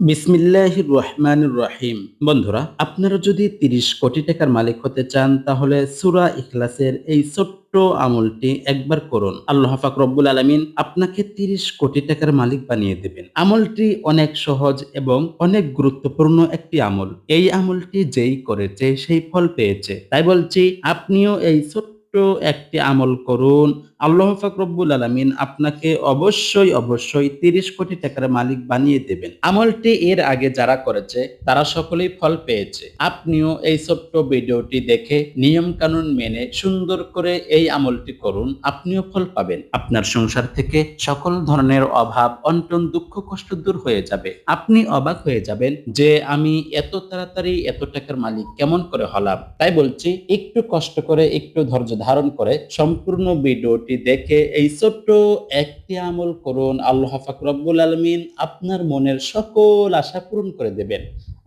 বিসমিল্লাহ রহমান রহিম। বন্ধুরা, আপনারা যদি তিরিশ কোটি টাকার মালিক হতে চান, তাহলে সুরা ইখলাসের এই ছোট্ট আমলটি একবার করুন। আল্লাহ পাক রব্বুল আলমিন আপনাকে তিরিশ কোটি টাকার মালিক বানিয়ে দেবেন। আমলটি অনেক সহজ এবং অনেক গুরুত্বপূর্ণ একটি আমল। এই আমলটি যেই করেছে, সেই ফল পেয়েছে। তাই বলছি, আপনিও এই ছোট্ট একটি আমল করুন। আল্লাহ ফাকরবুল আলমিন আপনাকে অবশ্যই অবশ্যই তিরিশ কোটি টাকার মালিক বানিয়ে দেবেন। আমলটি এর আগে যারা করেছে, তারা সকলেই ফল পেয়েছে। আপনিও এই ছোট্ট ভিডিওটি দেখে নিয়ম কানুন মেনে সুন্দর করে এই আমলটি করুন, আপনিও ফল পাবেন। আপনার সংসার থেকে সকল ধরনের অভাব, অন্টন, দুঃখ, কষ্ট দূর হয়ে যাবে। আপনি অবাক হয়ে যাবেন যে আমি এত তাড়াতাড়ি এত টাকার মালিক কেমন করে হলাম। তাই বলছি, একটু কষ্ট করে, একটু ধৈর্য ধারণ করে, সম্পূর্ণ ভিডিওটি দেখে এই ছোট্ট একটি আমল করুন। আল্লাহ ফাকরবুল আলমিন আপনার মনের সকল আশা পূরণ করে দেবেন।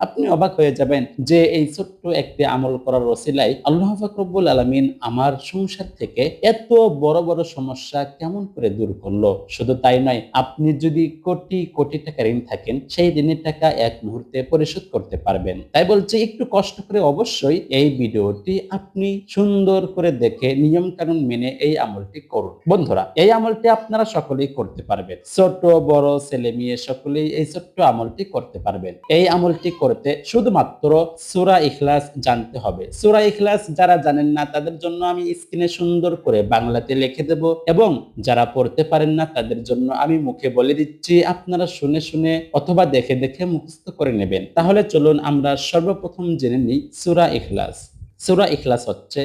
আপনি অবাক হয়ে যাবেন যে এই ছোট্ট একটি আমল করার রসিলাই আল্লাহ ফাকরবুল আলমিন আমার সংসার থেকে এত বড় বড় সমস্যা কেমন করে দূর করল? শুধু তাই নয়, আপনি যদি কোটি কোটি টাকা ঋণ থাকেন, সেই ঋণের টাকা এক মুহূর্তে পরিশোধ করতে পারবেন। তাই বলছি, একটু কষ্ট করে অবশ্যই এই ভিডিওটি আপনি সুন্দর করে দেখে নিয়ম কানুন মেনে এই আমলটি করুন। বন্ধুরা, এই আমলটি আপনারা সকলেই করতে পারবেন। ছোট বড়, ছেলে, মেয়ে সকলেই এই ছোট্ট আমলটি করতে পারবেন। এই আমলটি করতে শুধুমাত্র সুরা ইখলাস জানতে হবে। সুরা ইখলাস যারা জানেন না, তাদের জন্য আমি স্ক্রিনে সুন্দর করে বাংলাতে লিখে দেব এবং যারা পড়তে পারেন না, তাদের জন্য আমি মুখে বলে দিচ্ছি, আপনারা শুনে শুনে অথবা দেখে দেখে মুখস্থ করে নেবেন। তাহলে চলুন আমরা সর্বপ্রথম জেনে নিই সুরা ইখলাস। সুরা ইখলাস হচ্ছে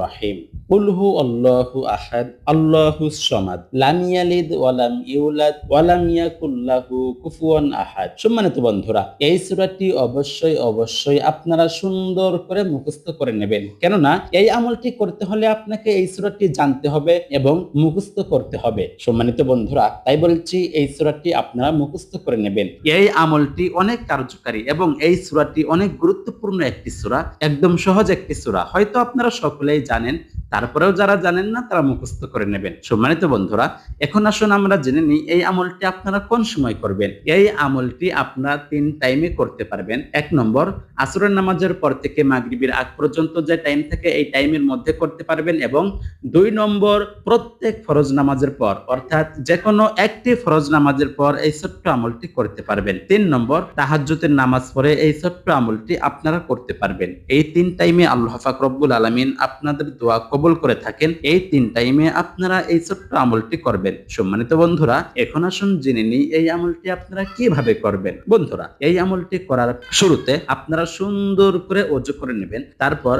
রহিম। আহাদ সমাদ ইউলাদ কুফুয়ান আহাদ। সম্মানিত বন্ধুরা, এই অবশ্যই অবশ্যই আপনারা সুন্দর করে মুখস্থ করে নেবেন। কেননা এই আমলটি করতে হলে আপনাকে এই সূরাটি জানতে হবে এবং মুখস্থ করতে হবে। সম্মানিত বন্ধুরা, তাই বলছি এই সূরাটি আপনারা মুখস্থ করে নেবেন। এই আমলটি অনেক কার্যকারী এবং এই সূরাটি অনেক গুরুত্বপূর্ণ একটি সূরা একদম সহজ একটি সুরা। হয়তো আপনারা সকলেই জানেন তারপরেও যারা জানেন না, তারা মুখস্থ করে নেবেন। সম্মানিত বন্ধুরা, এখন আসুন আমরা জেনে নিই, এই আমলটি আপনারা কোন সময় করবেন? এই আমলটি আপনারা তিন টাইমে করতে পারবেন। এক নম্বর, আসরের নামাজের পর থেকে মাগরিবের আগ পর্যন্ত যে টাইম থাকে, এই টাইমের মধ্যে করতে পারবেন এবং দুই নম্বর, প্রত্যেক ফরজ নামাজের পর, অর্থাৎ যে কোনো একটি ফরজ নামাজের পর এই ছোট্ট আমলটি করতে পারবেন। তিন নম্বর তাহাজ্জুতের নামাজ পড়ে এই ছোট্ট আমলটি আপনারা করতে পারবেন। এই তিন টাইমে আল্লাহ পাক রব্বুল আলামিন আপনাদের দোয়া কবুল করে থাকেন, এই তিন টাইমে আপনারা এই ছোট্ট আমলটি করবেন। সম্মানিত বন্ধুরা, এখন আসুন জেনে নিই এই আমলটি আপনারা কীভাবে করবেন। বন্ধুরা, এই আমলটি করার শুরুতে আপনারা সুন্দর করে অজু করে নেবেন। তারপর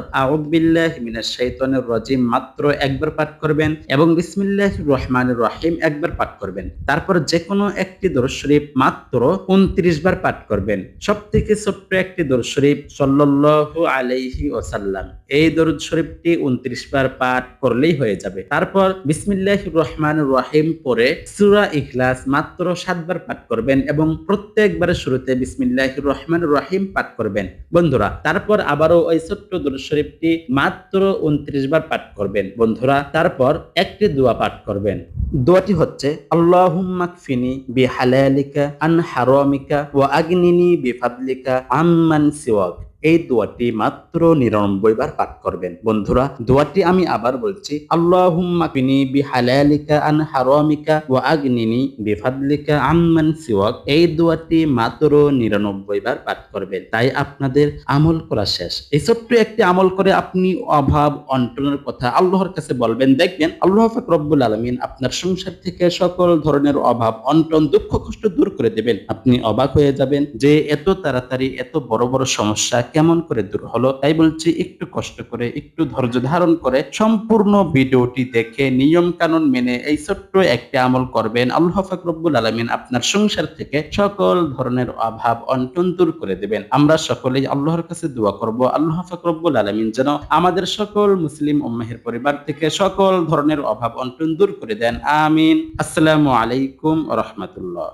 রাজিম মাত্র একবার পাঠ করবেন এবং বিসমিল্লাহ রহমান রহিম একবার পাঠ করবেন। তারপর যে কোনো একটি দরুদ শরীফ মাত্র উনত্রিশ বার পাঠ করবেন। সব থেকে ছোট্ট একটি দরুদ শরীফ সাল্লাল্লাহু আলাইহি ওয়াসাল্লাম। এই দরুদ শরীফটি উনত্রিশ বার পাঠ করলেই হয়ে যাবে। তারপর বিসমিল্লাহ রহমান রহিম পরে সুরা ইখলাস মাত্র সাতবার পাঠ করবেন এবং প্রত্যেকবারে শুরুতে বিসমিল্লাহ রহমান রহিম পাঠ করবেন। বন্ধুরা, তারপর আবারও ওই ছোট্ট দরুদ শরীফটি মাত্র উনত্রিশ বার পাঠ করবেন। বন্ধুরা, তারপর একটি দোয়া পাঠ করবেন। দোয়াটি হচ্ছে, আল্লাহুম্মা কফিনি বিহালালিকা আন হারামিকা ওয়া আগনিনি বিফাদলিকা আম্মান সিওয়াক। এই দোয়াটি মাত্র নিরানব্বই বার পাঠ করবেন। বন্ধুরা, দোয়াটি আমি আবার বলছি, আল্লাহুম্মা কিনি বিহালালিকা আন হারামিকা ওয়া আগনিনি বিফাদলিকা আম্মান সিওয়াক। এই দোয়াটি মাত্র নিরানব্বই বার পাঠ করবেন। তাই আপনাদের আমল করা শেষ। এই ছোট্ট একটি আমল করে আপনি অভাব অন্টনের কথা আল্লাহর কাছে বলবেন, দেখবেন আল্লাহ পাক রব্বুল আলামিন আপনার সংসার থেকে সকল ধরনের অভাব, অন্টন, দুঃখ, কষ্ট দূর করে দেবেন। আপনি অবাক হয়ে যাবেন যে এত তাড়াতাড়ি, এত বড় বড় সমস্যা কেমন করে দূর হলো তাই বলছি একটু কষ্ট করে, একটু ধৈর্য ধারণ করে সম্পূর্ণ ভিডিওটি দেখে নিয়ম কানুন মেনে এই ছোট্ট একটি আমল করবেন। আল্লাহ ফাকরবুল আলমিন আপনার সংসার থেকে সকল ধরনের অভাব অন্টন দূর করে দেবেন। আমরা সকলেই আল্লাহর কাছে দোয়া করব, আল্লাহ ফাকরবুল আলমিন যেন আমাদের সকল মুসলিম উম্মাহের পরিবার থেকে সকল ধরনের অভাব অন্টন দূর করে দেন। আমিন। আসসালামু আলাইকুম রহমতুল্লাহ।